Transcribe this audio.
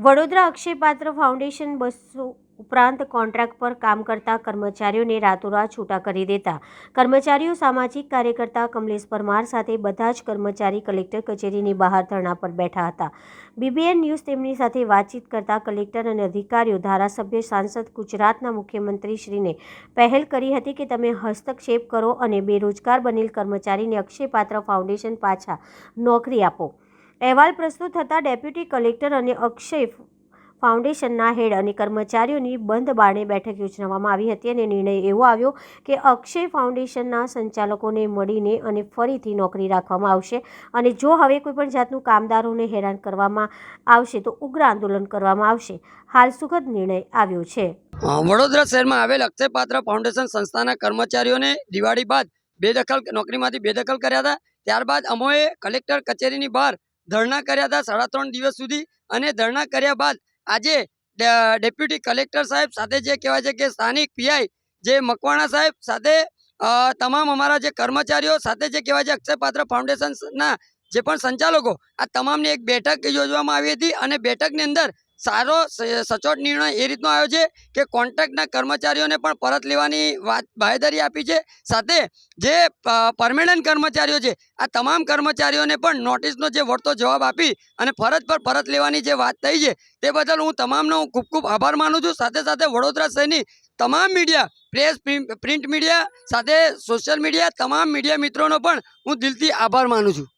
Vadodara Akshayapatra foundation બસો ઉપરાંત contract પર કામ કરતા કર્મચારીઓને રાતોરાત છૂટા કરી દેતા. કર્મચારીઓ સામાજિક કાર્યકર્તા કમલેશ પરમાર સાથે બધા જ કર્મચારી કલેક્ટર કચેરીની બહાર ધરણા પર બેઠા હતા. બીબીએન ન્યૂઝ તેમની સાથે વાતચીત કરતા કલેક્ટર અને અધિકારીઓ, ધારાસભ્ય, સાંસદ, ગુજરાતના મુખ્યમંત્રીશ્રીને પહેલ કરી હતી કે તમે હસ્તક્ષેપ કરો અને બેરોજગાર બનેલ કર્મચારીને અક્ષયપાત્ર ફાઉન્ડેશન પાછા નોકરી આપો. અહેવાલ પ્રસ્તુત થતાં ડેપ્યુટી કલેક્ટર અને અક્ષય ફાઉન્ડેશનના હેડ અને કર્મચારીઓની બંધ બારણે બેઠક યોજવામાં આવી હતી અને નિર્ણય એવો આવ્યો કે અક્ષય ફાઉન્ડેશનના સંચાલકોને મળીને અને ફરીથી નોકરી રાખવામાં આવશે અને જો હવે કોઈપણ જાતનું કામદારોને હેરાન કરવામાં આવશે તો ઉગ્ર આંદોલન કરવામાં આવશે. હાલ સુખદ નિર્ણય આવ્યો છે. વડોદરા શહેરમાં આવેલ અક્ષયપાત્ર ફાઉન્ડેશન સંસ્થાના કર્મચારીઓને દિવાળી બાદ બેદખલ નોકરીમાંથી બેદખલ કર્યા હતા. ત્યારબાદ અમોએ કલેક્ટર કચેરીની બહાર ધરણા કર્યા હતા સાડા ત્રણ દિવસ સુધી અને ધરણા કર્યા બાદ આજે ડેપ્યુટી કલેક્ટર સાહેબ સાથે જે કહેવાય છે કે સ્થાનિક પીઆઈ જે મકવાણા સાહેબ સાથે તમામ અમારા જે કર્મચારીઓ સાથે જે કહેવાય છે અક્ષયપાત્ર ફાઉન્ડેશનના જે પણ સંચાલકો, આ તમામની એક બેઠક યોજવામાં આવી હતી અને બેઠકની અંદર સારો સચોટ નિર્ણય એ રીતનો આવ્યો છે કે કોન્ટ્રાક્ટના કર્મચારીઓને પણ પરત લેવાની વાત બાહેદારી આપી છે. સાથે જે પરમેનન્ટ કર્મચારીઓ છે, આ તમામ કર્મચારીઓને પણ નોટિસનો જે વળતો જવાબ આપી અને ફરજ પર પરત લેવાની જે વાત થઈ છે, તે બદલ હું તમામનો ખૂબ ખૂબ આભાર માનું છું. સાથે સાથે વડોદરા શહેરની તમામ મીડિયા, પ્રેસ પ્રિન્ટ મીડિયા સાથે સોશિયલ મીડિયા, તમામ મીડિયા મિત્રોનો પણ હું દિલથી આભાર માનું છું.